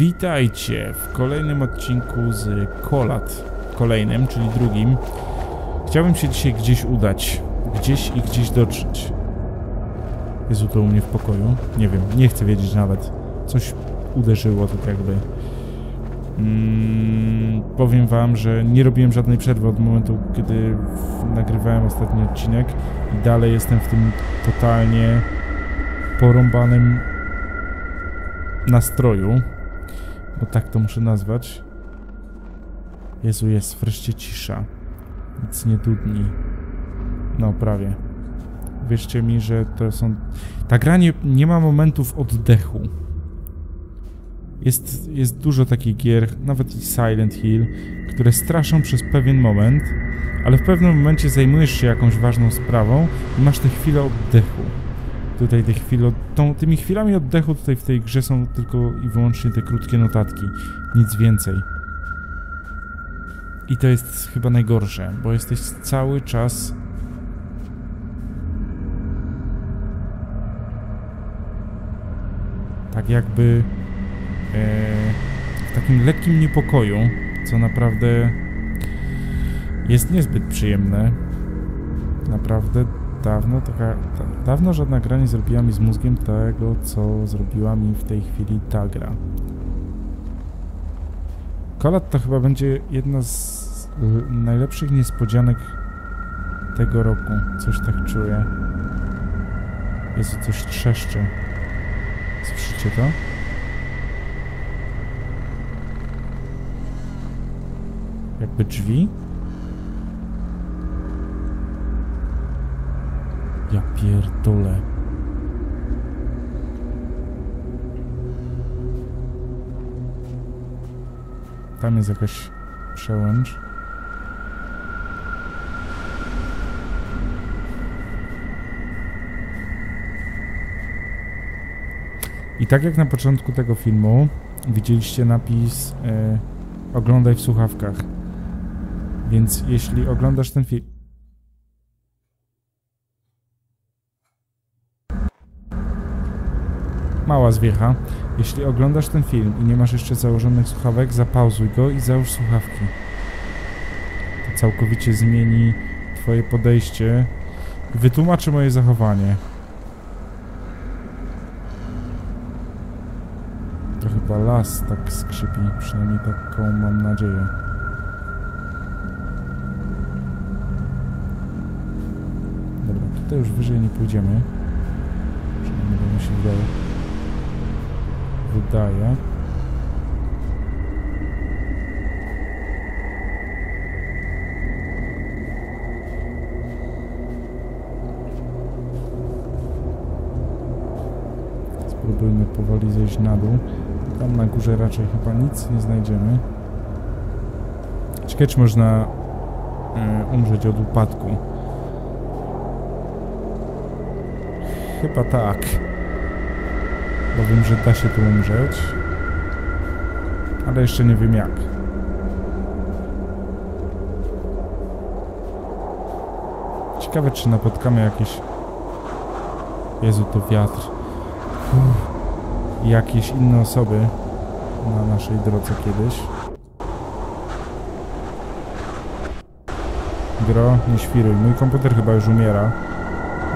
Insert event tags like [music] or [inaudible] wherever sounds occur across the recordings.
Witajcie w kolejnym odcinku z Kolat. Kolejnym, czyli drugim. Chciałbym się dzisiaj gdzieś udać. Gdzieś i gdzieś dotrzeć. Jezu, to u mnie w pokoju? Nie wiem, nie chcę wiedzieć nawet. Coś uderzyło tak jakby. Mm, powiem wam, że nie robiłem żadnej przerwy od momentu, kiedy nagrywałem ostatni odcinek i dalej jestem w tym totalnie porąbanym nastroju, bo tak to muszę nazwać. Jezu, jest wreszcie cisza. Nic nie dudni. No, prawie. Wierzcie mi, że to są... Ta gra nie, nie ma momentów oddechu. Jest, jest dużo takich gier, nawet i Silent Hill, które straszą przez pewien moment, ale w pewnym momencie zajmujesz się jakąś ważną sprawą i masz tę chwilę oddechu. Tutaj te chwile, tą, tymi chwilami oddechu tutaj w tej grze są tylko i wyłącznie te krótkie notatki, nic więcej. I to jest chyba najgorsze, bo jesteś cały czas tak jakby e, w takim lekkim niepokoju, co naprawdę jest niezbyt przyjemne. Naprawdę dawno taka, da, dawno żadna gra nie zrobiła mi z mózgiem tego, co zrobiła mi w tej chwili ta gra. Kolat to chyba będzie jedna z y, najlepszych niespodzianek tego roku. Coś tak czuję. Jezu, coś trzeszczy. Słyszycie to? Jakby drzwi? Ja pierdolę. Tam jest jakaś przełęcz. I tak jak na początku tego filmu widzieliście napis e, oglądaj w słuchawkach. Więc jeśli oglądasz ten film... Mała zwiecha. Jeśli oglądasz ten film i nie masz jeszcze założonych słuchawek, zapauzuj go i załóż słuchawki. To całkowicie zmieni twoje podejście i wytłumaczy moje zachowanie. To chyba las tak skrzypi, przynajmniej taką mam nadzieję. Dobra, tutaj już wyżej nie pójdziemy. Przynajmniej mi się wydaje. Wydaje. Spróbujmy powoli zejść na dół. Tam na górze raczej chyba nic nie znajdziemy. Ciekawe, można y, umrzeć od upadku. Chyba tak. Bo wiem, że da się tu umrzeć. Ale jeszcze nie wiem jak. Ciekawe, czy napotkamy jakieś... Jezu, to wiatr. Uff. Jakieś inne osoby na naszej drodze kiedyś. Gro, nie świruj. Mój komputer chyba już umiera.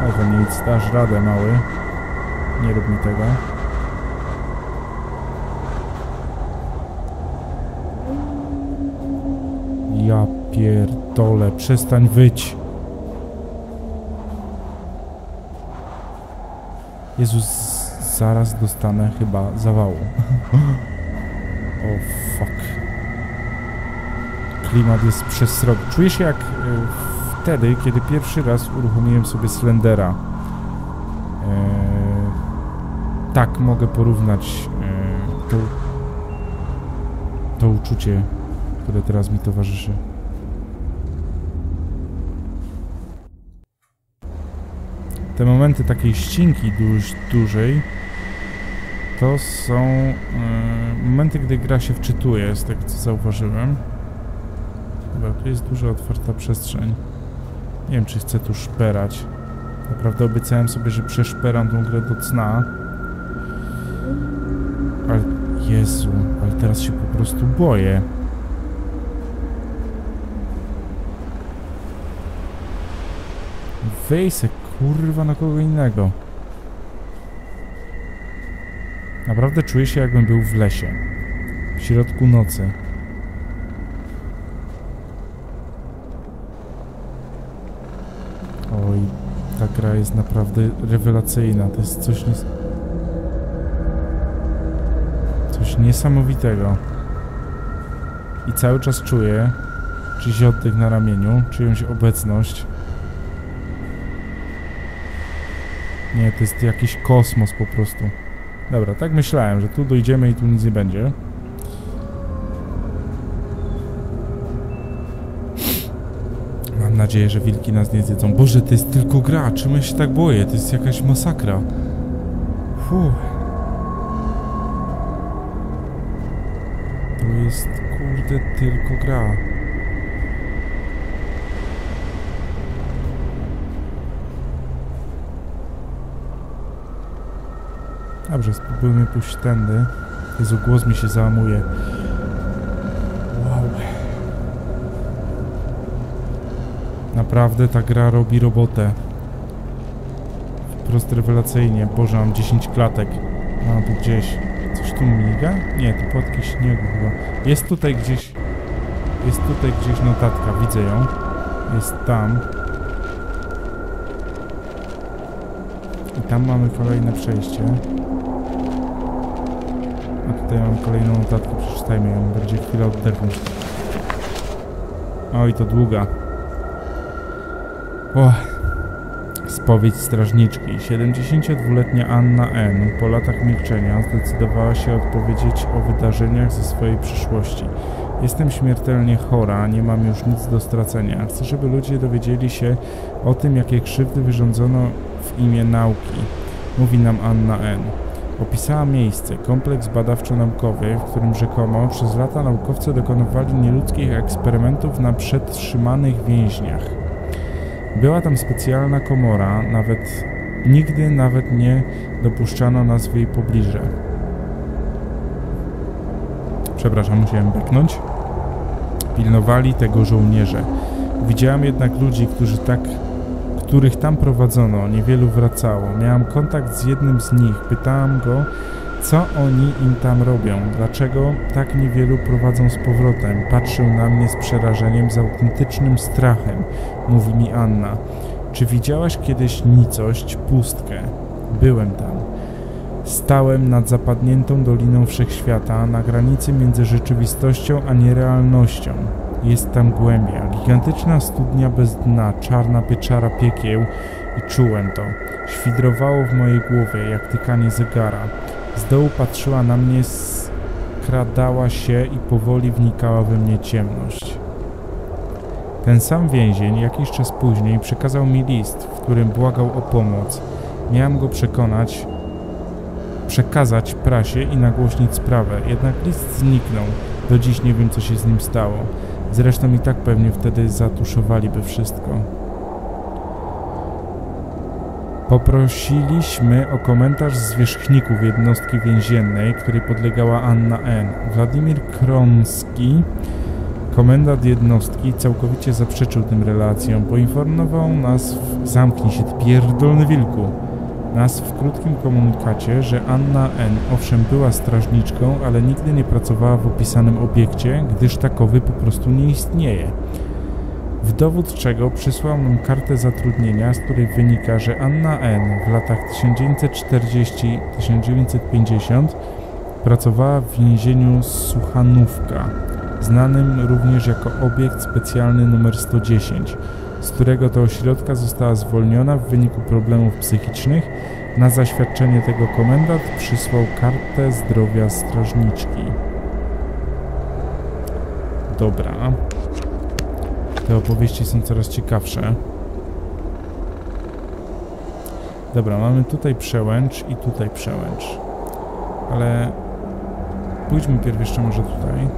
Ale to nic, dasz radę, mały. Nie rób mi tego. Ja pierdolę, przestań wyć. Jezus, zaraz dostanę chyba zawału. [laughs] o oh, fuck. Klimat jest przesrogi. Czuję się jak y, wtedy, kiedy pierwszy raz uruchomiłem sobie Slendera. E, tak mogę porównać e, to, to uczucie, które teraz mi towarzyszy. Te momenty takiej ścinki dość dużej to są e, momenty, gdy gra się wczytuje, z tego co zauważyłem. Chyba tu jest duża otwarta przestrzeń. Nie wiem, czy chcę tu szperać. Naprawdę obiecałem sobie, że przeszperam tą grę do cna. Ale Jezu, teraz się po prostu boję. Wyj se kurwa na kogo innego. Naprawdę czuję się jakbym był w lesie. W środku nocy. Oj, ta gra jest naprawdę rewelacyjna. To jest coś nies... Coś niesamowitego. I cały czas czuję czyjś oddech na ramieniu, czyjąś obecność. Nie, to jest jakiś kosmos po prostu. Dobra, tak myślałem, że tu dojdziemy i tu nic nie będzie. Mam nadzieję, że wilki nas nie zjedzą. Boże, to jest tylko gra. Czemu ja się tak boję? To jest jakaś masakra. Fuh. To jest, kurde, tylko gra. Dobrze, spróbujmy pójść tędy. Jezu, głos mi się załamuje. Wow. Naprawdę ta gra robi robotę. Wprost rewelacyjnie. Boże, mam 10 klatek. Mam tu gdzieś. Coś tu miga? Nie, to płatki śniegu chyba. Jest tutaj gdzieś... Jest tutaj gdzieś notatka, widzę ją. Jest tam. Tam mamy kolejne przejście. A tutaj mam kolejną notatkę, przeczytajmy ją, będzie chwilę oddechu. Oj, to długa. O, spowiedź strażniczki. 72-letnia Anna N. po latach milczenia zdecydowała się odpowiedzieć o wydarzeniach ze swojej przyszłości. Jestem śmiertelnie chora, nie mam już nic do stracenia. Chcę, żeby ludzie dowiedzieli się o tym, jakie krzywdy wyrządzono w imię nauki. Mówi nam Anna N. Opisała miejsce, kompleks badawczo-naukowy, w którym rzekomo przez lata naukowcy dokonywali nieludzkich eksperymentów na przetrzymanych więźniach. Była tam specjalna komora, nawet nigdy nawet nie dopuszczano nas w jej pobliże. Przepraszam, musiałem beknąć. Pilnowali tego żołnierze. Widziałem jednak ludzi, którzy tak których tam prowadzono, niewielu wracało. Miałam kontakt z jednym z nich, pytałam go, co oni im tam robią, dlaczego tak niewielu prowadzą z powrotem. Patrzył na mnie z przerażeniem, z autentycznym strachem, mówi mi Anna. Czy widziałaś kiedyś nicość, pustkę? Byłem tam. Stałem nad zapadniętą doliną wszechświata, na granicy między rzeczywistością a nierealnością. Jest tam głębia, gigantyczna studnia bez dna, czarna pieczara piekieł i czułem to. Świdrowało w mojej głowie, jak tykanie zegara. Z dołu patrzyła na mnie, skradała się i powoli wnikała we mnie ciemność. Ten sam więzień jakiś czas później przekazał mi list, w którym błagał o pomoc. Miałem go przekonać, przekazać prasie i nagłośnić sprawę, jednak list zniknął. Do dziś nie wiem, co się z nim stało. Zresztą i tak pewnie wtedy zatuszowaliby wszystko. Poprosiliśmy o komentarz zwierzchników jednostki więziennej, której podlegała Anna N. Władimir Kromski, komendant jednostki, całkowicie zaprzeczył tym relacjom. Poinformował nas w... Zamknij się, ty pierdolny wilku! Nas w krótkim komunikacie, że Anna N. owszem była strażniczką, ale nigdy nie pracowała w opisanym obiekcie, gdyż takowy po prostu nie istnieje. W dowód czego przysłał nam kartę zatrudnienia, z której wynika, że Anna N. w latach 1940-1950 pracowała w więzieniu Suchanówka, znanym również jako obiekt specjalny nr 110, z którego to ośrodka została zwolniona w wyniku problemów psychicznych. Na zaświadczenie tego komendant przysłał kartę zdrowia strażniczki. Dobra. Te opowieści są coraz ciekawsze. Dobra, mamy tutaj przełęcz i tutaj przełęcz. Ale pójdźmy pierw jeszcze może tutaj.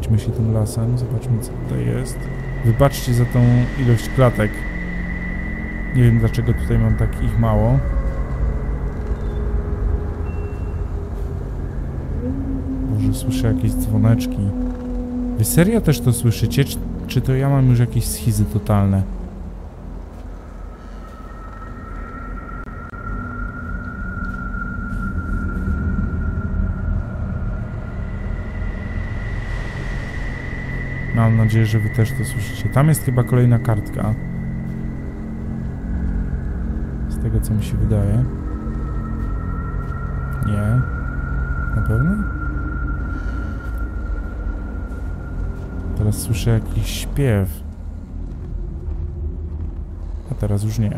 Przejdźmy się tym lasem, zobaczmy co tutaj jest. Wybaczcie za tą ilość klatek. Nie wiem dlaczego tutaj mam tak ich mało. Boże, słyszę jakieś dzwoneczki. Wy serio też to słyszycie? Czy, czy to ja mam już jakieś schizy totalne? Nadzieję, że wy też to słyszycie. Tam jest chyba kolejna kartka. Z tego, co mi się wydaje. Nie. Na pewno? Teraz słyszę jakiś śpiew. A teraz już nie.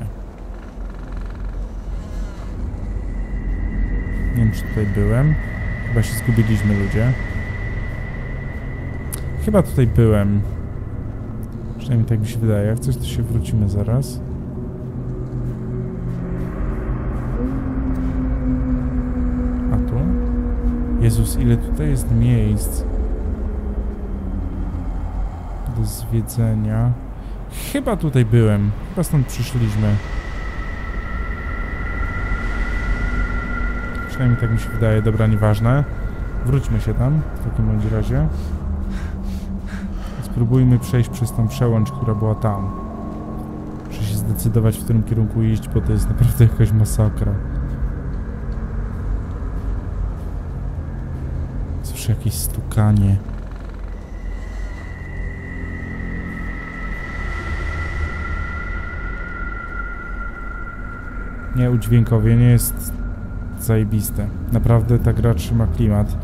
Nie wiem, czy tutaj byłem. Chyba się zgubiliśmy, ludzie. Chyba tutaj byłem. Przynajmniej tak mi się wydaje. Jak coś, to się wrócimy zaraz. A tu? Jezus, ile tutaj jest miejsc do zwiedzenia. Chyba tutaj byłem. Chyba stąd przyszliśmy. Przynajmniej tak mi się wydaje. Dobra, nieważne. Wróćmy się tam w takim bądź razie. Spróbujmy przejść przez tą przełęcz, która była tam. Muszę się zdecydować, w którym kierunku iść, bo to jest naprawdę jakaś masakra. Słyszę jakieś stukanie. Nie, udźwiękowienie jest zajebiste. Naprawdę ta gra trzyma klimat.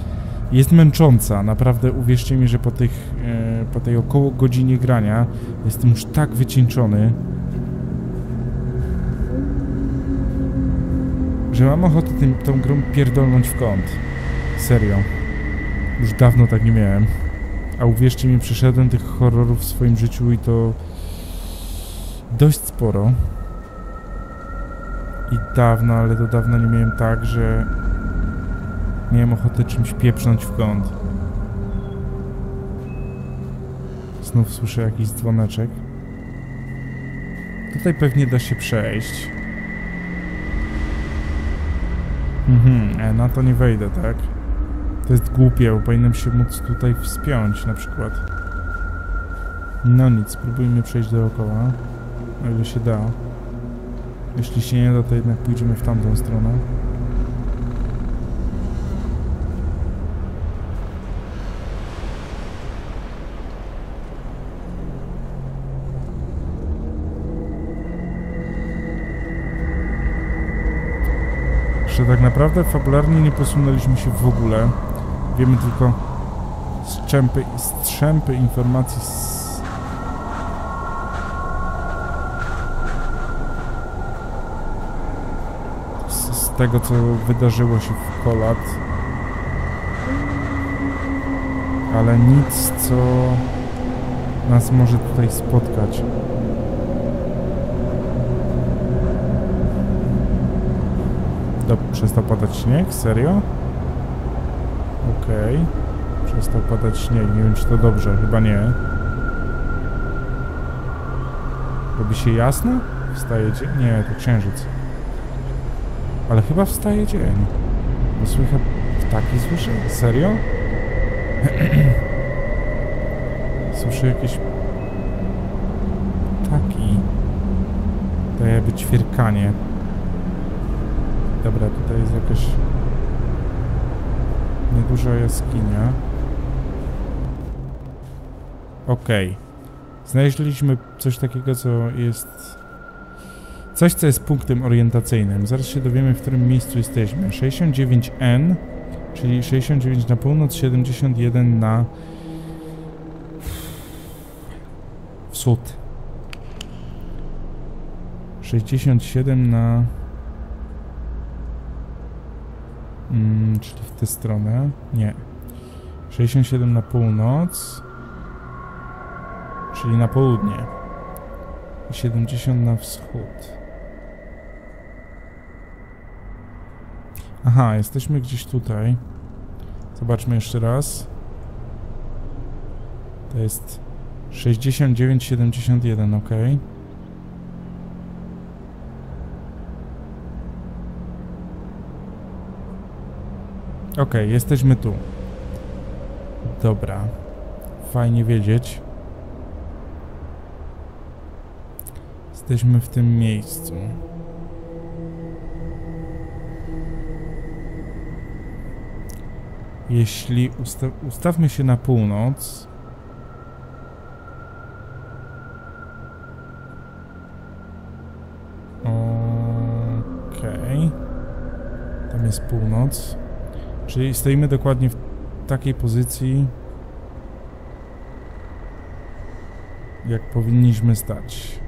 Jest męcząca, naprawdę uwierzcie mi, że po, tych, e, po tej około godzinie grania jestem już tak wycieńczony, że mam ochotę tym, tą grą pierdolnąć w kąt. Serio. Już dawno tak nie miałem. A uwierzcie mi, przeszedłem tych horrorów w swoim życiu i to dość sporo. I dawno, ale to dawno nie miałem tak, że miałem ochotę czymś pieprznąć w kąt. Znów słyszę jakiś dzwoneczek. Tutaj pewnie da się przejść. Mhm, e, na to nie wejdę, tak? To jest głupie, bo powinienem się móc tutaj wspiąć na przykład. No nic, spróbujmy przejść dookoła. O ile się da. Jeśli się nie da, to jednak pójdziemy w tamtą stronę. Że tak naprawdę fabularnie nie posunęliśmy się w ogóle. Wiemy tylko strzępy, strzępy informacji z tego, co wydarzyło się w Kolat. Ale nic, co nas może tutaj spotkać. Do, przestał padać śnieg? Serio? Okej. Okay. Przestał padać śnieg. Nie wiem, czy to dobrze. Chyba nie. Robi się jasno? Wstaje dzień? Nie, to księżyc. Ale chyba wstaje dzień. Bo słychać ptaki słyszę? Serio? [clears throat] Słyszę jakieś ptaki. To jakby ćwierkanie. Dobra, tutaj jest jakaś nieduża jaskinia. Okej. Okay. Znaleźliśmy coś takiego, co jest Coś, co jest punktem orientacyjnym. Zaraz się dowiemy, w którym miejscu jesteśmy. 69N, czyli 69 na północ, 71 na wschód. 67 na... Mm, czyli w tę stronę. Nie. 67 na północ, czyli na południe. 70 na wschód. Aha, jesteśmy gdzieś tutaj. Zobaczmy jeszcze raz. To jest 69,71, ok. Ok, jesteśmy tu. Dobra. Fajnie wiedzieć. Jesteśmy w tym miejscu. Jeśli usta ustawmy się na północ. Okej. Okay. Tam jest północ. Czyli stoimy dokładnie w takiej pozycji, jak powinniśmy stać.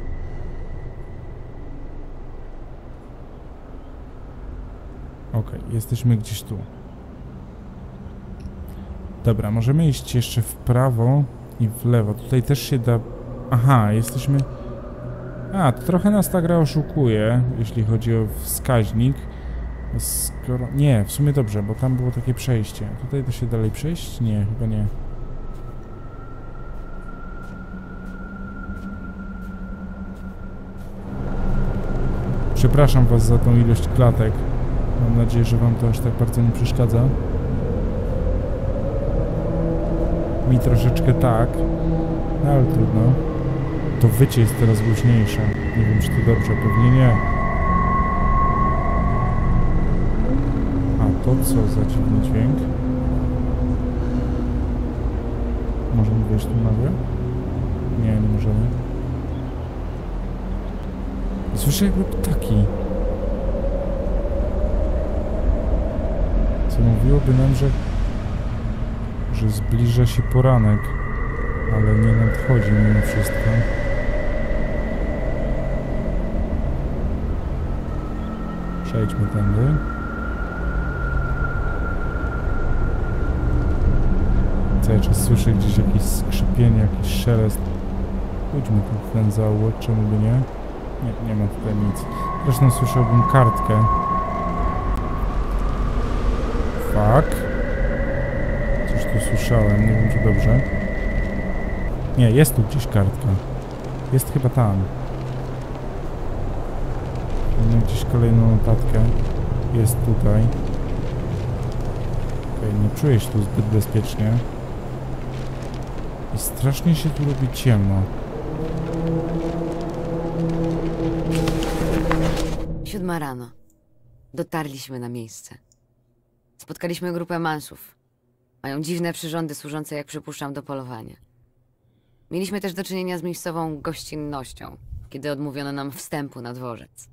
Ok, jesteśmy gdzieś tu. Dobra, możemy iść jeszcze w prawo i w lewo. Tutaj też się da... Aha, jesteśmy... A, to trochę nas ta gra oszukuje, jeśli chodzi o wskaźnik. Skoro... Nie, w sumie dobrze, bo tam było takie przejście. Tutaj da się dalej przejść? Nie, chyba nie. Przepraszam was za tą ilość klatek. Mam nadzieję, że wam to aż tak bardzo nie przeszkadza. Mi troszeczkę tak, no ale trudno. To wycie jest teraz głośniejsze. Nie wiem, czy to dobrze, pewnie nie. To co za dziwny dźwięk? Możemy wejść tu nagle? Nie, nie możemy. Słyszę jakby ptaki. Co mówiłoby nam, że że zbliża się poranek, ale nie nadchodzi mimo wszystko. Przejdźmy tędy. Czas słyszę gdzieś jakieś skrzypienie, jakiś szelest. Pójdźmy tu w ten zaułek, czemu by nie? Nie, nie ma tutaj nic. Zresztą słyszałbym kartkę. Fuck. Coś tu słyszałem, nie wiem czy dobrze. Nie, jest tu gdzieś kartka. Jest chyba tam. Mamy gdzieś kolejną notatkę. Jest tutaj. Okej, okay, nie czuję się tu zbyt bezpiecznie. Strasznie się tu robi ciemno. Siódma rano. Dotarliśmy na miejsce. Spotkaliśmy grupę mansów. Mają dziwne przyrządy służące, jak przypuszczam, do polowania. Mieliśmy też do czynienia z miejscową gościnnością, kiedy odmówiono nam wstępu na dworzec.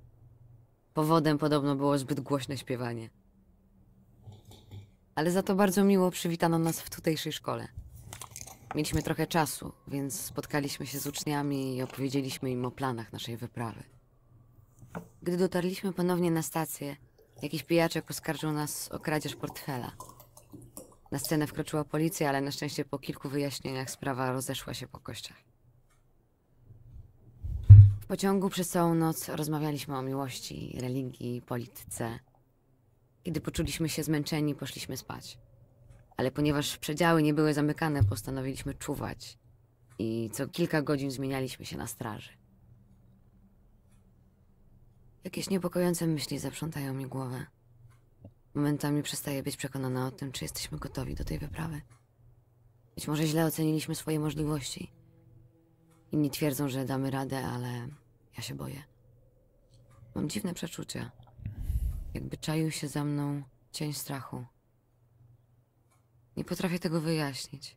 Powodem podobno było zbyt głośne śpiewanie. Ale za to bardzo miło przywitano nas w tutejszej szkole. Mieliśmy trochę czasu, więc spotkaliśmy się z uczniami i opowiedzieliśmy im o planach naszej wyprawy. Gdy dotarliśmy ponownie na stację, jakiś pijaczek oskarżył nas o kradzież portfela. Na scenę wkroczyła policja, ale na szczęście po kilku wyjaśnieniach sprawa rozeszła się po kościach. W pociągu przez całą noc rozmawialiśmy o miłości, religii, polityce. Kiedy poczuliśmy się zmęczeni, poszliśmy spać. Ale ponieważ przedziały nie były zamykane, postanowiliśmy czuwać i co kilka godzin zmienialiśmy się na straży. Jakieś niepokojące myśli zaprzątają mi głowę. Momentami przestaję być przekonana o tym, czy jesteśmy gotowi do tej wyprawy. Być może źle oceniliśmy swoje możliwości. Inni twierdzą, że damy radę, ale ja się boję. Mam dziwne przeczucia. Jakby czaił się za mną cień strachu. Nie potrafię tego wyjaśnić.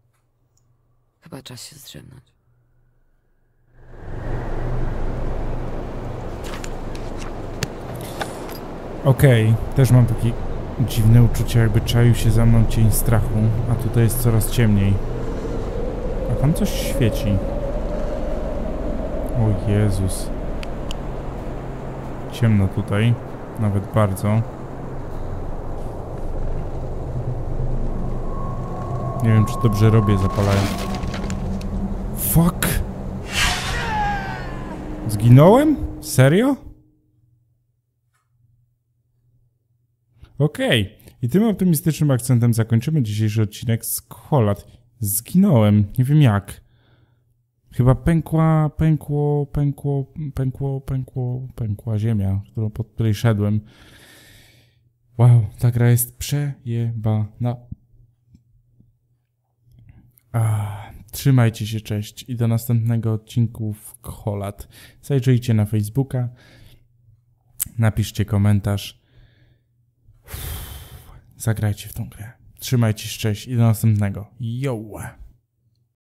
Chyba czas się zdrzemnąć. Okej, okay, też mam taki dziwne uczucie, jakby czaił się za mną cień strachu, a tutaj jest coraz ciemniej. A tam coś świeci. O Jezus. Ciemno tutaj, nawet bardzo. Nie wiem, czy dobrze robię zapalając. Fuck! Zginąłem? Serio? Okej. Okay. I tym optymistycznym akcentem zakończymy dzisiejszy odcinek z Kolat. Zginąłem. Nie wiem jak. Chyba pękła, pękło, pękło, pękło, pękło, pękła ziemia, którą, pod której szedłem. Wow, ta gra jest przejebana. Trzymajcie się, cześć i do następnego odcinku w Kolat. Zajrzyjcie na Facebooka, napiszcie komentarz. Zagrajcie w tą grę. Trzymajcie się, cześć i do następnego. Yo!